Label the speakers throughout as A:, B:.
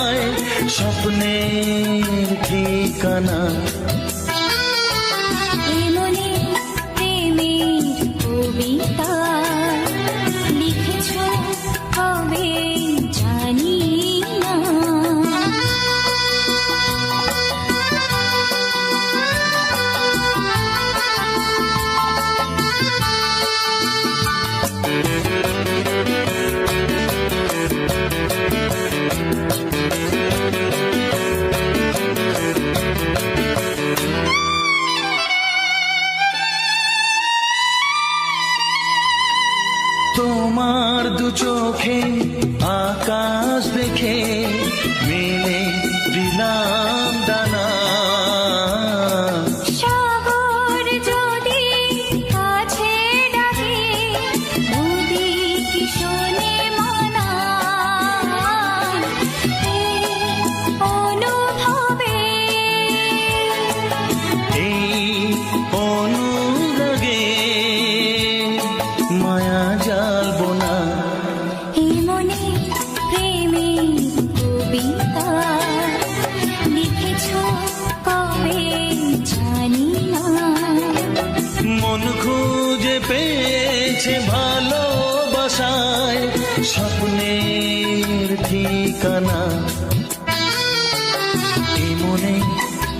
A: ভালোবাসায় স্বপ্নের ঠিকানা।
B: কবিতা।
A: आकाश देखे मेले दिला ঠিকানা। মনে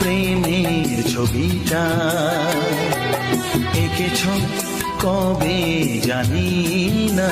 A: প্রেমের ছবিটা এঁকেছ কবে জানি না।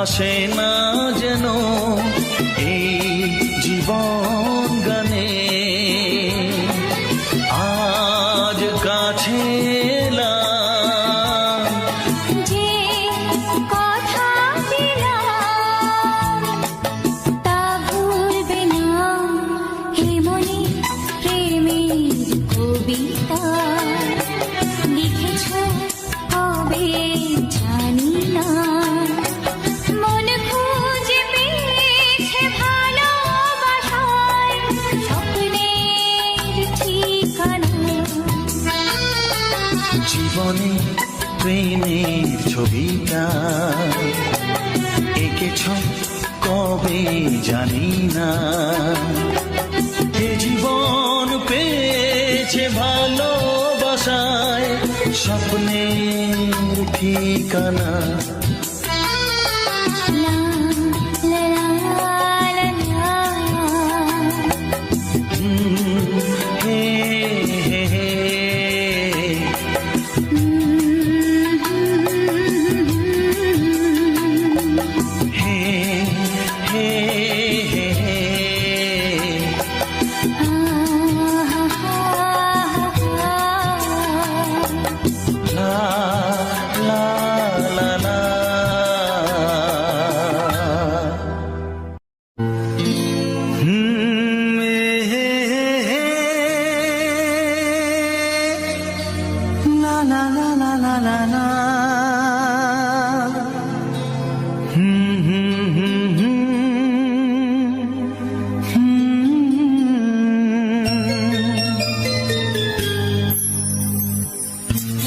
A: আসে না যেন এই জীবন গানে। আজ কাছে
B: লিখেছ কবে?
A: ছবিটা এঁকেছ কবে জানি না। এ জীবন পেয়েছে ভালোবাসায় স্বপ্নের ঠিকানা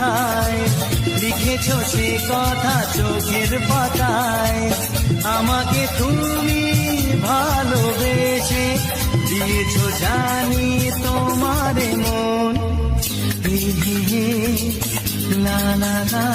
A: কোথায়, লিখেছ সে কথা চোখের পাতায়। আমাকে তুমি ভালোবেসে দিয়েছ জানি তোমার মন। লা
B: না না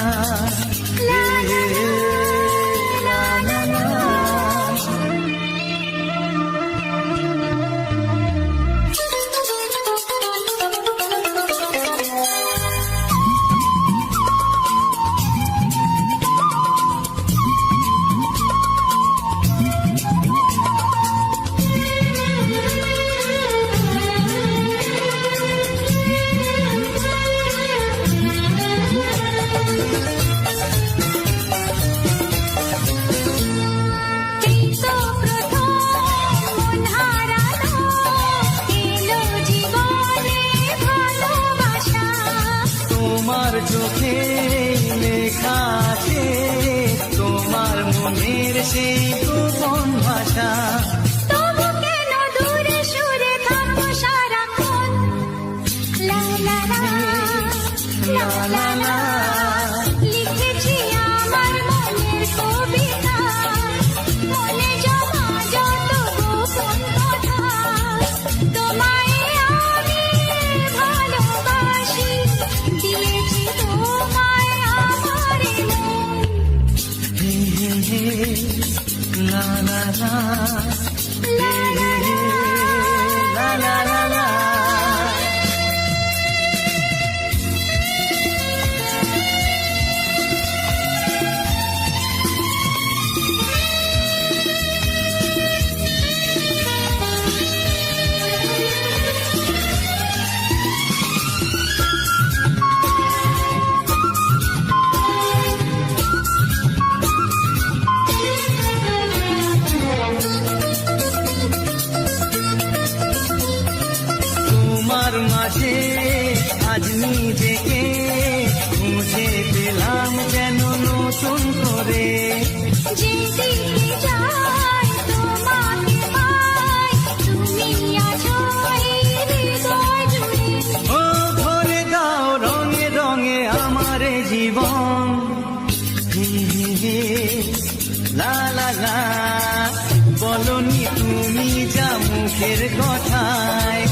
B: তুমি
A: যা মুখের কথায়,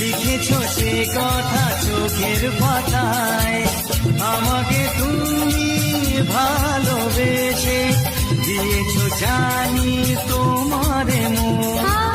A: লিখেছ সে কথা চোখের পাতায়। আমাকে তুমি ভালোবেসে দিয়েছ জানি তোমার মন।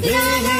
A: yeah.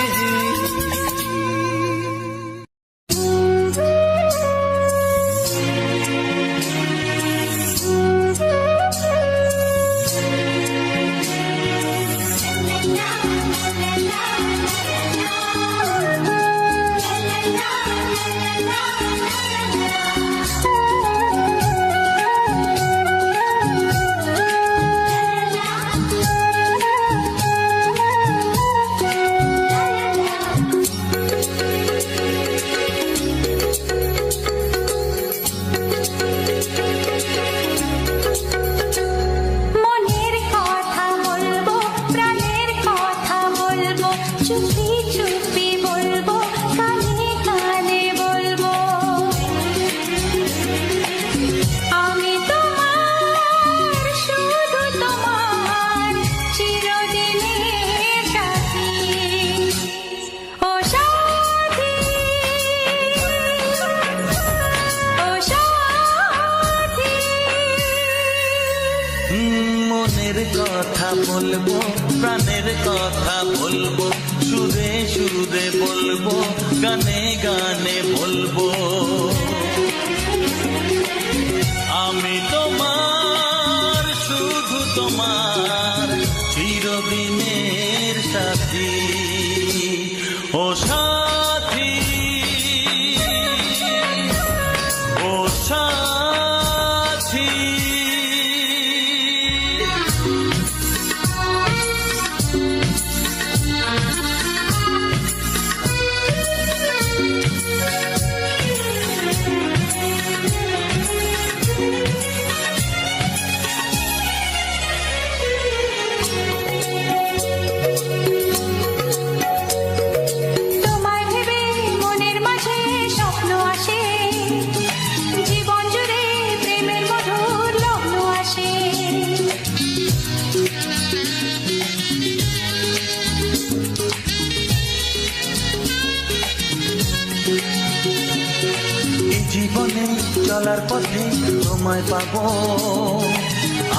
A: এই জীবনে চলার পথে তোমায় পাব।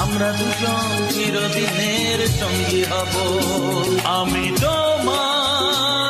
A: আমরা দুজন চিরদিনের সঙ্গী হব। আমি তোমার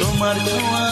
A: তোমার ছোঁয়ায়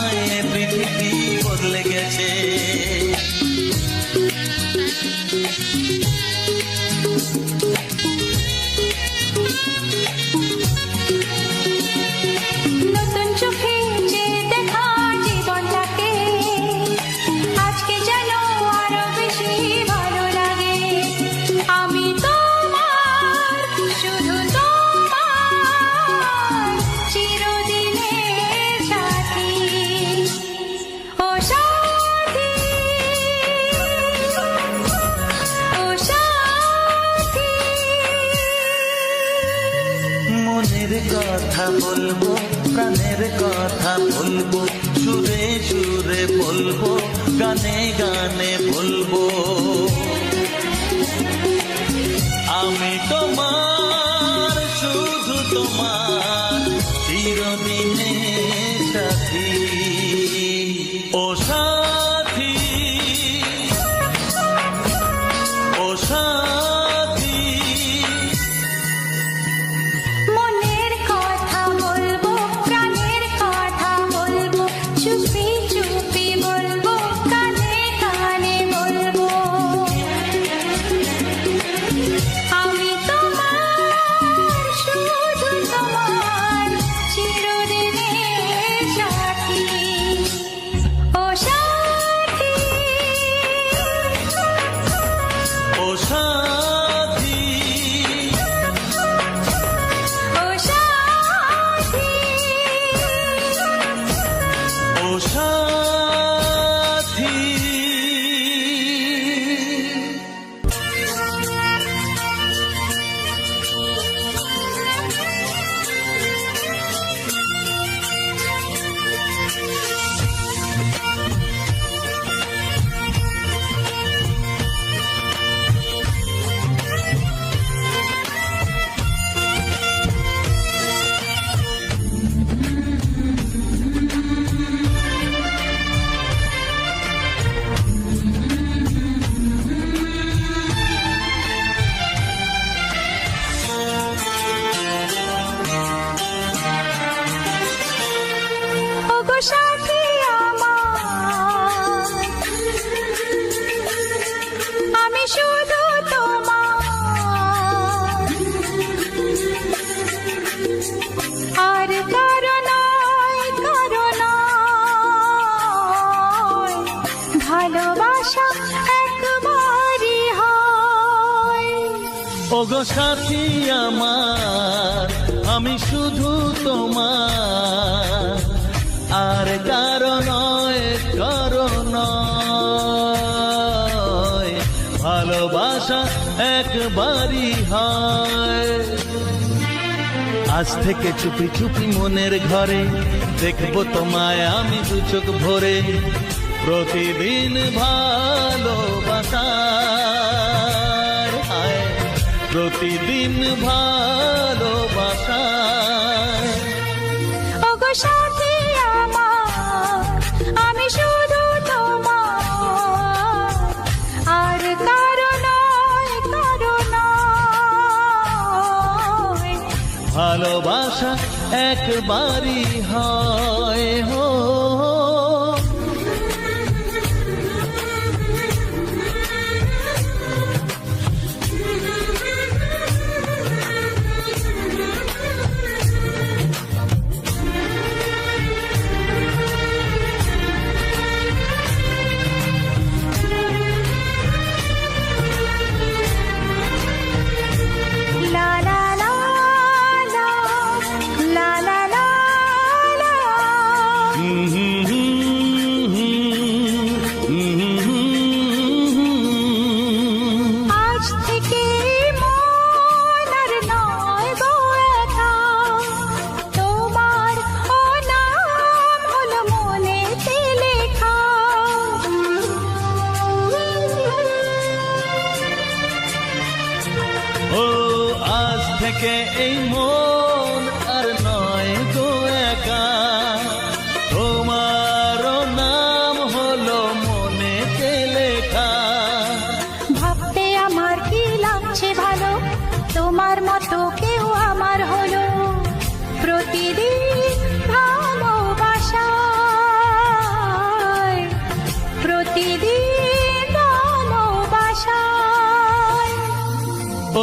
A: বলব প্রাণের কথা বলব সুরে সুরে বলব গানে গানে বলব।
B: ওগো সাথী আমার, আমি শুধু তোমার। আর
A: কারণ কারণ ভালোবাসা একবারই হয়। আজ থেকে চুপি চুপি মনের ঘরে দেখব তোমায় আমি দু চোখ ভরে। প্রতিদিন ভালোবাসার প্রতিদিন ভালোবাসায়।
B: ওগো সাথী আমার আমি শুধু তোমার। আর
A: ভালোবাসা একবারই হয়।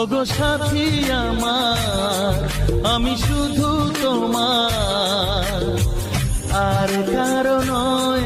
A: ওগো সাথী আমার আমি শুধু তোমার। আর কারণ নয়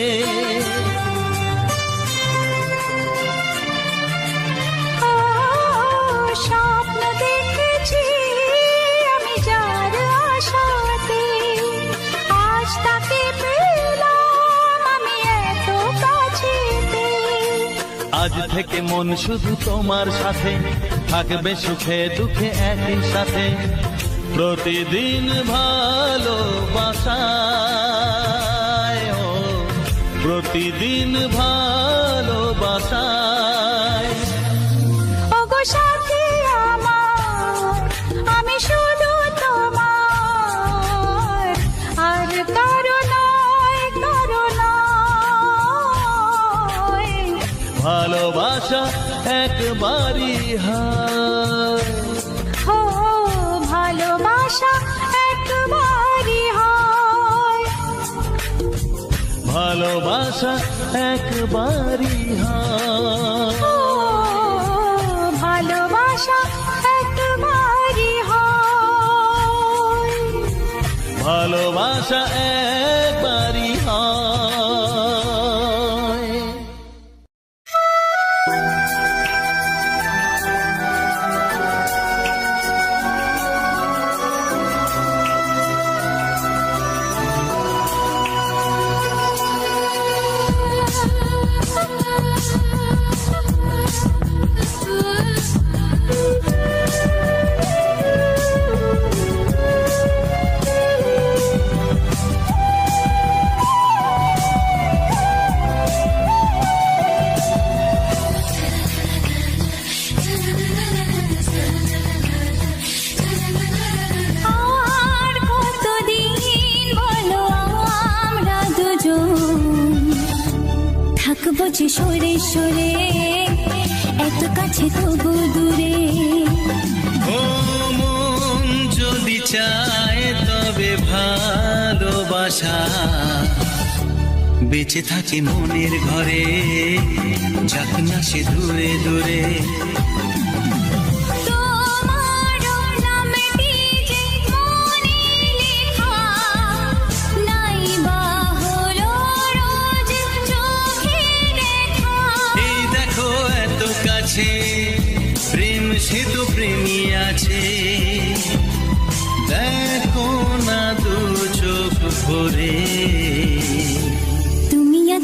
B: আজ
A: থেকে মন শুধু তোমার সাথে। থাকবে সুখে, দুঃখে একই সাথে। প্রতিদিন ভালোবাসায় প্রতিদিন ভালোবাসায় ভালোবাসা একবারই
B: ভালোবাসা একবারই
A: ভালোবাসা একবারই
B: সরে এত কাছে তবু দূরে।
A: ও মন যদি চায় তবে ভালোবাসা। বেঁচে থাকে মনের ঘরে, যাক না সে দূরে দূরে।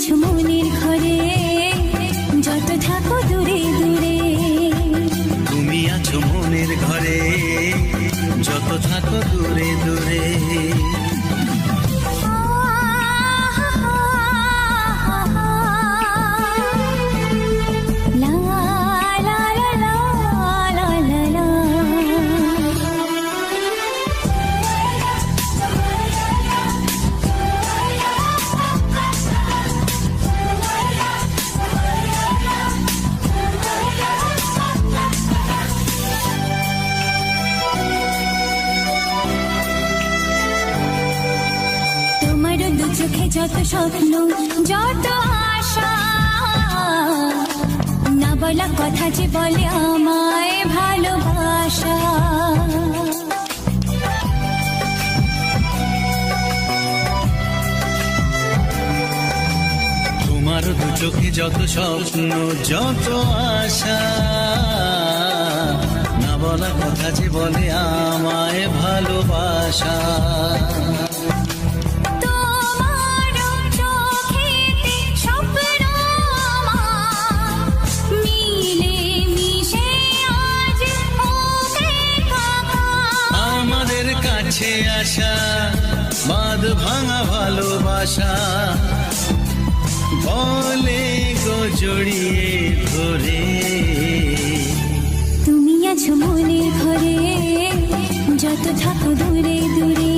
B: তুমি আছো মনের ঘরে, যত থাকো দূরে দূরে।
A: তুমি আছো মনের ঘরে, যত থাকো দূরে
B: যত স্বপ্ন, যত আশা। বলা কথা যে বলে আমায় ভালোবাসা।
A: তোমার দু চোখে যত স্বপ্ন, যত আশা। না বলা কথা যে বলে আমায় ভালোবাসা।
B: আশা বাঁধ ভাঙা ভালোবাসা। বলে গো
A: জড়িয়ে ধরে। তুমি আছো মনে ঘরে যত থাকো দূরে দূরে।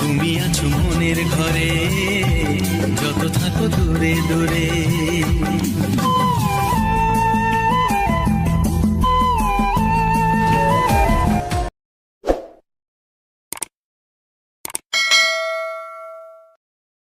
B: তুমি আছো মনের ঘরে যত থাকো দূরে দূরে।